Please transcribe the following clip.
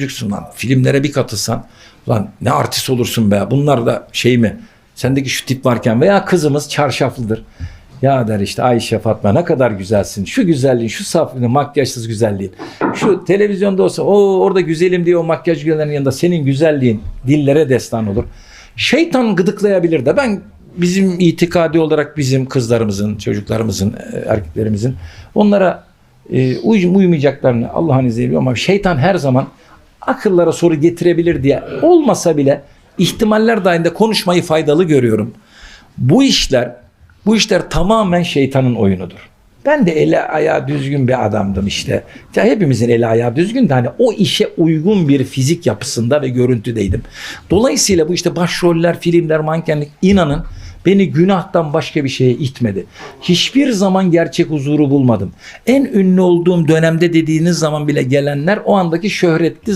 çocuksun lan. Filmlere bir katılsan lan ne artist olursun be. Bunlar da şey mi? Sendeki şu tip varken veya kızımız çarşaflıdır. Ya der işte Ayşe Fatma ne kadar güzelsin. Şu güzelliğin, şu saflığın, makyajsız güzelliğin. Şu televizyonda olsa o orada güzelim diye o makyaj güzellerin yanında senin güzelliğin dillere destan olur. Şeytan gıdıklayabilir de ben bizim itikadi olarak bizim kızlarımızın, çocuklarımızın, e, erkeklerimizin onlara e, uy- uymayacaklarını Allah'ın izniyle ama şeytan her zaman akıllara soru getirebilir diye olmasa bile ihtimaller dahilinde konuşmayı faydalı görüyorum. Bu işler bu işler tamamen şeytanın oyunudur. Ben de eli ayağı düzgün bir adamdım işte. Ya hepimizin eli ayağı düzgün de hani o işe uygun bir fizik yapısında ve görüntüdeydim. Dolayısıyla bu işte başroller, filmler, mankenlik inanın beni günahtan başka bir şeye itmedi. Hiçbir zaman gerçek huzuru bulmadım. En ünlü olduğum dönemde dediğiniz zaman bile gelenler o andaki şöhretli